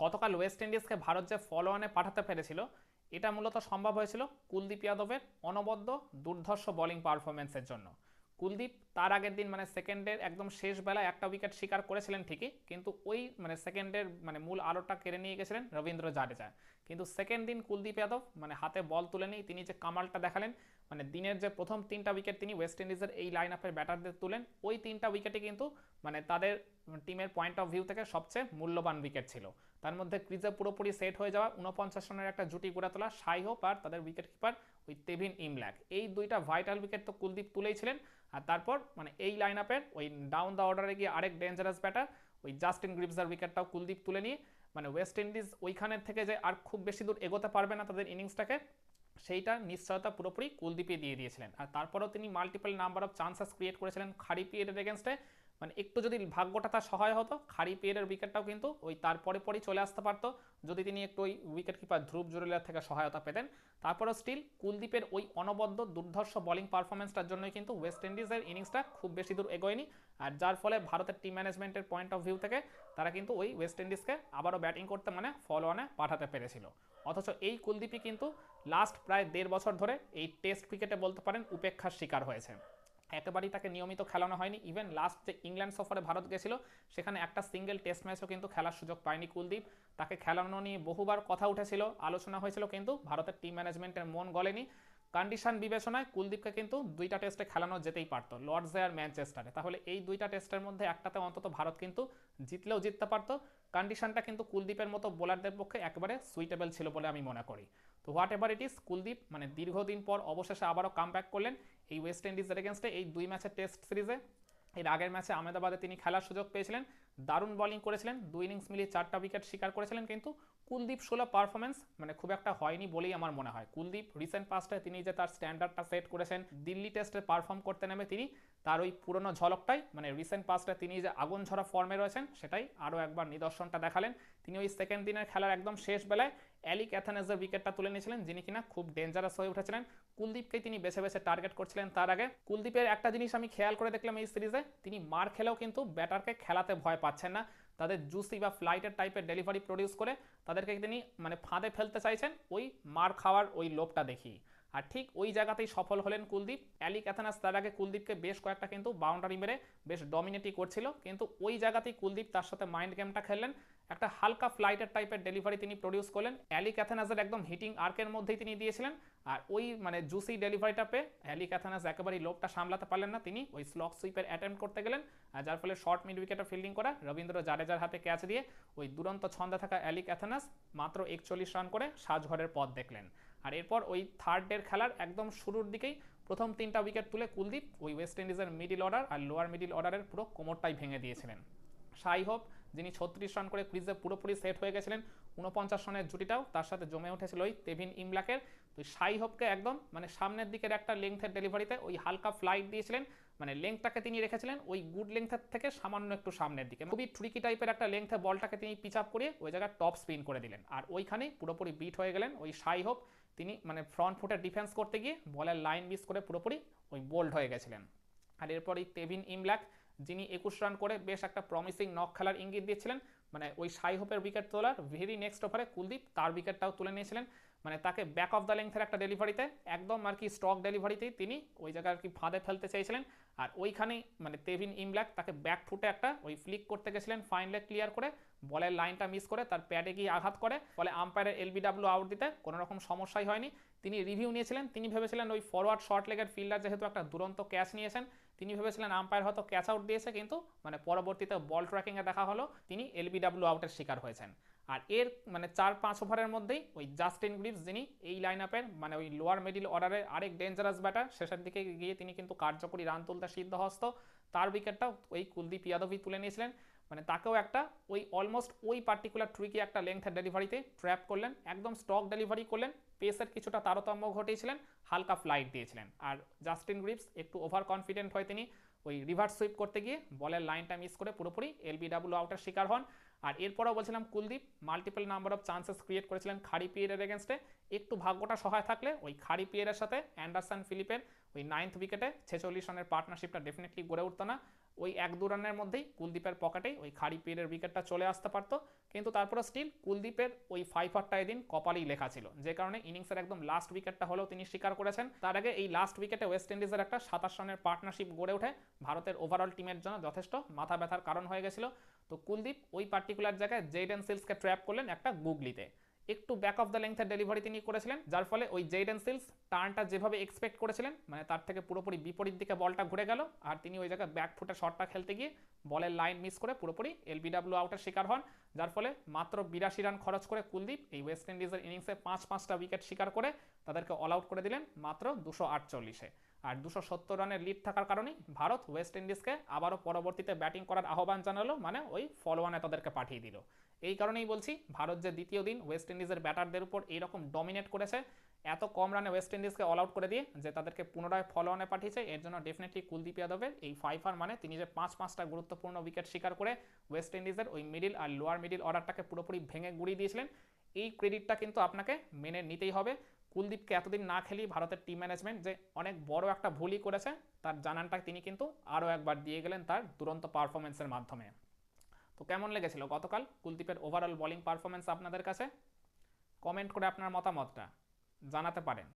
গতকাল ওয়েস্ট ইন্ডিজকে ভারত যে ফলো অনে পাঠাতে পেরেছিল, এটা মূলত সম্ভব হয়েছিল কুলদীপ যাদবের অনবদ্য দুর্ধর্ষ বোলিং পারফরমেন্সের জন্য। কুলদীপ তার আগের দিন মানে সেকেন্ডের একদম শেষ বেলায় একটা উইকেট শিকার করেছিলেন ঠিকই, কিন্তু ওই মানে সেকেন্ডের মানে মূল আলোটা কেড়ে নিয়ে গেছিলেন রবীন্দ্র জাডেজা। কিন্তু সেকেন্ড দিন কুলদীপ যাদব মানে হাতে বল তুলে নিয়ে তিনি যে কামালটা দেখালেন মানে দিনের যে প্রথম তিনটা উইকেট তিনি ওয়েস্ট ইন্ডিজের এই লাইন আপের ব্যাটারদের তুলেন, ওই তিনটা উইকেটে কিন্তু মানে তাদের টিমের পয়েন্ট অফ ভিউ থেকে সবচেয়ে মূল্যবান উইকেট ছিল। তার মধ্যে ক্রিজে পুরোপুরি সেট হয়ে যাওয়া, উনপঞ্চাশ রানের একটা জুটি গড়ে তোলা, সাই হোপ আর তাদের উইকেট কিপার ওই তেভিন ইমল্যাক এই দুইটা ভাইটাল উইকেট তো কুলদীপ তুলেই ছিলেন। আর তারপর মানে এই লাইন আপের ওই ডাউন দ্য অর্ডারে গিয়ে আরেক ডেঞ্জারাস ব্যাটার ওই জাস্টিন গ্রিপসার উইকেটটাও কুলদীপ তুলে নিয়ে মানে ওয়েস্ট ইন্ডিজ ওইখানের থেকে যে আর খুব বেশি দূর এগোতে পারবে না তাদের ইনিংসটাকে সেইটা নিশ্চয়তা পুরোপুরি কুলদীপে দিয়ে দিয়েছিলেন। আর তারপরেও তিনি multiple number of chances create করেছিলেন খাড়ি পিরিয়ডের এগেনস্টে মানে একটু যদি ভাগ্যটা তার সহায় হতো, খাড়ি পিরিয়ডের উইকেটটাও কিন্তু ওই তারপরে পরেই চলে আসতে পারতো। যদি তিনি একটু ওই উইকেট কিপার ধ্রুব জুরেলার থেকে সহায়তা পেতেন। তারপরেও স্টিল কুলদীপের ওই অনবদ্য, দুর্ধর্ষ বোলিং পারফরমেন্সটার জন্যই কিন্তু ওয়েস্ট ইন্ডিজের ইনিংসটা খুব বেশি দূর এগোয়নি। আর যার ফলে ভারতের টিম ম্যানেজমেন্টের পয়েন্ট অফ ভিউ থেকে তারা কিন্তু ওই ওয়েস্ট ইন্ডিজকে আবারও ব্যাটিং করতে মানে ফলো অনে পাঠাতে পেরেছিল। অথচ এই কুলদীপই কিন্তু লাস্ট প্রায় দেড় বছর ধরে এই টেস্ট ক্রিকেটে বলতে পারেন উপেক্ষার শিকার হয়েছে। একেবারেই তাকে নিয়মিত খেলানো হয়নি। ইভেন লাস্ট যে ইংল্যান্ড সফরে ভারত গেছিল, সেখানে একটা সিঙ্গেল টেস্ট ম্যাচও কিন্তু খেলার সুযোগ পায়নি কুলদীপ। তাকে খেলানো নিয়ে বহুবার কথা উঠেছিল, আলোচনা হয়েছিল, কিন্তু ভারতের টিম ম্যানেজমেন্টের মন গলেনি। কন্ডিশন বিবেচনায় কুলদীপকে কিন্তু দুইটা টেস্টে খেলানো যেতেই পারতো লর্ডসে আর ম্যানচেস্টারে তাহলে এই দুইটা টেস্টের মধ্যে একটাতে অন্তত ভারত কিন্তু জিতলেও জিততে পারতো। কন্ডিশনটা কিন্তু কুলদীপের মতো বোলারদের পক্ষে একেবারে সুইটেবল ছিল বলে আমি মনে করি। তো whatever it is Kuldeep মানে দীর্ঘদিন পর অবশেষে আবারও কাম করলেন এই ওয়েস্ট ইন্ডিজের এগেনস্টে এই দুই ম্যাচের টেস্ট সিরিজে এর আগের ম্যাচে আহমেদাবাদে তিনি খেলার সুযোগ পেয়েছিলেন। দারুণ বোলিং করেছিলেন। দুই ইনিংস মিলিয়ে চারটা উইকেট শিকার করেছিলেন কিন্তু কুলদীপ ষোলো পারফরমেন্স মানে খুব একটা হয়নি বলেই আমার মনে হয়। কুলদীপ রিসেন্ট পাস্টে তিনি যে তার স্ট্যান্ডার্ডটা সেট করেছেন, দিল্লি টেস্টে পারফর্ম করতে নেমে তিনি, তার ওই পুরনো ঝলকটাই মানে রিসেন্ট পাস্টে তিনি যে আগুন ঝরা ফর্মে রয়েছেন, সেটাই আরও একবার নিদর্শনটা দেখালেন। তিনি ওই সেকেন্ড দিনের খেলার একদম শেষ বেলায় অ্যালিক অ্যাথানেসের উইকেটটা তুলে নিয়েছিলেন, যিনি কিনা খুব ডেঞ্জারাস হয়ে উঠেছিলেন। কুলদীপকে তিনি বেছে বেছে টার্গেট করছিলেন তার আগে। কুলদীপের একটা জিনিস আমি খেয়াল করে দেখলাম এই সিরিজে তিনি মার খেলেও কিন্তু ব্যাটারকে খেলাতে ভয় পাচ্ছেন না। তাদের জুসি বা ফ্লাইটের টাইপের ডেলিভারি প্রডিউস করে তাদেরকে তিনি মানে ফাঁদে ফেলতে চাইছেন ওই মার খাওয়ার ওই লোভটা দেখি। আর ঠিক ওই জায়গাতেই সফল হলেন কুলদীপ। অ্যালি অ্যাথানাস তার আগে কুলদীপকে বেশ কয়েকটা কিন্তু বাউন্ডারি মেরে বেশ ডমিনেটই করছিল। কিন্তু ওই জায়গাতেই কুলদীপ তার সাথে মাইন্ড গেমটা খেললেন। একটা হালকা ফ্লাইটের টাইপের ডেলিভারি তিনি প্রডিউস করলেন। অ্যালিক অ্যাথানাসের একদম হিটিং আর্কের মধ্যেই তিনি দিয়েছিলেন। আর ওই মানে জুসি ডেলিভারিটা পেয়ে অ্যালিক অ্যাথানাস একেবারেই লোকটা সামলাতে পারলেন না। তিনি ওই স্লক সুইপের অ্যাটেম্প করতে গেলেন আর যার ফলে শর্ট মিড উইকেটে ফিল্ডিং করা, রবীন্দ্র জাডেজার হাতে ক্যাচ দিয়ে ওই দুরন্ত ছন্দে থাকা অ্যালিক অ্যাথানাস মাত্র একচল্লিশ রান করে সাজঘরের পথ দেখলেন। আর এরপর ওই থার্ড ডের খেলার একদম শুরুর দিকেই প্রথম তিনটা উইকেট তুলে কুলদীপ ওই ওয়েস্ট ইন্ডিজের মিডিল অর্ডার আর লোয়ার মিডিল অর্ডারের পুরো কোমরটাই ভেঙে দিয়েছিলেন। সাই হোপ যিনি ছত্রিশ রান করে ক্রিজে পুরোপুরি সেট হয়ে গেছিলেন উনপঞ্চাশ রানের জুটিটাও তার সাথে জমে উঠেছিল ওই তেভিন ইমলাকের। তো সাই হোপকে একদম মানে সামনের দিকের একটা লেংথের ডেলিভারিতে ওই হালকা ফ্লাইট দিয়েছিলেন মানে লেংথটাকে তিনি রেখেছিলেন, ওই গুড লেংথের থেকে সামান্য একটু সামনের দিকে। খুবই ট্রিকি টাইপের একটা লেংথে বলটাকে তিনি পিচ আপ করিয়ে ওই জায়গায় টপ স্পিন করে দিলেন। আর ওইখানেই পুরোপুরি বিট হয়ে গেলেন ওই সাই হোপ তিনি মানে ফ্রন্ট ফুটে ডিফেন্স করতে গিয়ে বলের লাইন মিস করে পুরোপুরি ওই বোল্ড হয়ে গেছিলেন। আর এরপর এই তেভিন ইমলাক যিনি একুশ রান করে বেশ একটা প্রমিসিং নক খেলার ইঙ্গিত দিয়েছিলেন। মানে ওই সাই হোপের উইকেট তোলার ভেরি নেক্সট ওভারে কুলদীপ তার উইকেটটাও তুলে নিয়েছিলেন। মানে তাকে ব্যাক অফ দ্য লেংথের একটা ডেলিভারিতে একদম আর কি স্টক ডেলিভারিতেই তিনি ওই জায়গায় আর কি ফাঁদে ফেলতে চেয়েছিলেন। আর ওইখানেই মানে তেভিন ইমব্ল্যাক তাকে ব্যাক ফুটে একটা ওই ফ্লিক করতে গেছিলেন ফাইন লেগ ক্লিয়ার করে বলের লাইনটা মিস করে তার প্যাডে গিয়ে আঘাত করে। ফলে আম্পায়ারের এলবিডাব্লিউ আউট দিতে কোনো রকম সমস্যাই হয়নি। তিনি রিভিউ নিয়েছিলেন, তিনি ভেবেছিলেন ওই ফরওয়ার্ড শর্ট লেগের ফিল্ডার যেহেতু একটা দুরন্ত ক্যাচ নিয়েছেন তিনি ভেবেছিলেন আম্পায়ার হয়তো ক্যাচ আউট দিয়েছে, কিন্তু মানে পরবর্তীতে বল ট্র্যাকিংয়ে দেখা হলো, তিনি এলবিডাব্লিউ আউটের শিকার হয়েছেন। আর এর মানে চার পাঁচ ওভারের মধ্যেই ওই জাস্টিন গ্রিপস যিনি এই লাইন আপের মানে ওই লোয়ার মিডিল অর্ডারের আরেক ডেঞ্জারাস ব্যাটার শেষের দিকে গিয়ে তিনি কিন্তু কার্যকরী রান তুলতে সিদ্ধহস্ত। তার উইকেটটা ওই কুলদীপ ইয়াদবই তুলে নিয়েছিলেন। মানে তাকেও একটা ওই অলমোস্ট ওই পার্টিকুলার ট্রিকি একটা লেংথের ডেলিভারিতে ট্র্যাপ করলেন, একদম স্টক ডেলিভারি করলেন পেসের কিছুটা তারতম্য ঘটিয়েছিলেন, হালকা ফ্লাইট দিয়েছিলেন। আর জাস্টিন গ্রিপস একটু ওভার কনফিডেন্ট হয় তিনি, ওই রিভার্স সুইপ করতে গিয়ে বলের লাইনটা মিস করে পুরোপুরি এলবিডাব্লিউ আউটের শিকার হন। আর এরপরেও বলছিলাম, Kuldeep multiple number of chances create করেছিলেন খাড়ি পিয়ারের এগেনস্টে একটু ভাগ্যটা সহায় থাকলে ওই খাড়ি পিয়ারের সাথে অ্যান্ডারসন ফিলিপের ওই নাইন্থ উইকেটে ছেচল্লিশ রানের পার্টনারশিপটা ডেফিনেটলি গড়ে উঠতো না। ওই এক দু রানের মধ্যেই কুলদীপের পকেটেই ওই খাড়ি পিয়ারের উইকেটটা চলে আসতে পারতো। কিন্তু তারপরে স্টিল কুলদীপের ওই ফাইফারটা এদিন কপালেই লেখা ছিল। যে কারণে ইনিংসের একদম লাস্ট উইকেটটা হলেও তিনি স্বীকার করেছেন। তার আগে এই লাস্ট উইকেটে ওয়েস্ট ইন্ডিজের একটা সাতাশ রানের পার্টনারশিপ গড়ে ওঠে। ভারতের ওভারঅল টিমের জন্য যথেষ্ট মাথা ব্যথার কারণ হয়ে গেছিল। তো কুলদীপ ওই পার্টিকুলার জায়গায় জেডেন সিলসকে ট্র্যাপ করলেন একটা গুগলিতে। একটু ব্যাক অফ দ্য লেন্থের ডেলিভারি তিনি করেছিলেন, যার ফলে ওই জেডেন সিলস টার্নটা যেভাবে এক্সপেক্ট করেছিলেন মানে তার থেকে পুরোপুরি বিপরীত দিকে বলটা ঘুরে গেল, আর তিনি ওই জায়গায় ব্যাক ফুটে শটটা খেলতে গিয়ে বলের লাইন মিস করে পুরোপুরি এলবিডাব্লিউ আউটের শিকার হন, যার ফলে মাত্র বিরাশি রান খরচ করে কুলদীপ এই ওয়েস্ট ইন্ডিজের ইনিংসে পাঁচ পাঁচটা উইকেট শিকার করে তাদেরকে অল আউট করে দিলেন মাত্র দুশো আটচল্লিশে। আর দুশো সত্তর রানের লিড থাকার কারণেই ভারত ওয়েস্ট ইন্ডিজকে আবারও পরবর্তীতে ব্যাটিং করার আহ্বান জানালো মানে ওই ফলোয়ানে তাদেরকে পাঠিয়ে দিল। এই কারণেই বলছি, ভারত যে দ্বিতীয় দিন ওয়েস্ট ইন্ডিজের ব্যাটারদের উপর এইরকম ডমিনেট করেছে, এত কম রানে ওয়েস্ট ইন্ডিজকে অল আউট করে দিয়ে যে তাদেরকে পুনরায় ফলো অনে পাঠিয়েছে, এর জন্য ডেফিনেটলি কুলদীপ যাদবের এই ফাইভার মানে তিনি যে পাঁচ পাঁচটা গুরুত্বপূর্ণ উইকেট শিকার করে ওয়েস্ট ইন্ডিজের ওই মিডিল আর লোয়ার মিডিল অর্ডারটাকে পুরোপুরি ভেঙে গুড়িয়ে দিয়েছিলেন, এই ক্রেডিটটা কিন্তু আপনাকে মেনে নিতেই হবে। কুলদীপকে এতদিন না খেলি ভারতের টিম ম্যানেজমেন্ট যে অনেক বড় একটা ভুলই করেছে, তার জানানটা তিনি কিন্তু আরও একবার দিয়ে গেলেন তার দুরন্ত পারফরমেন্সের মাধ্যমে। তো কেমন লেগেছিল গতকাল কুলদীপের ওভারঅল বোলিং পারফরমেন্স আপনাদের কাছে? কমেন্ট করে আপনার মতামতটা জানাতে পারেন।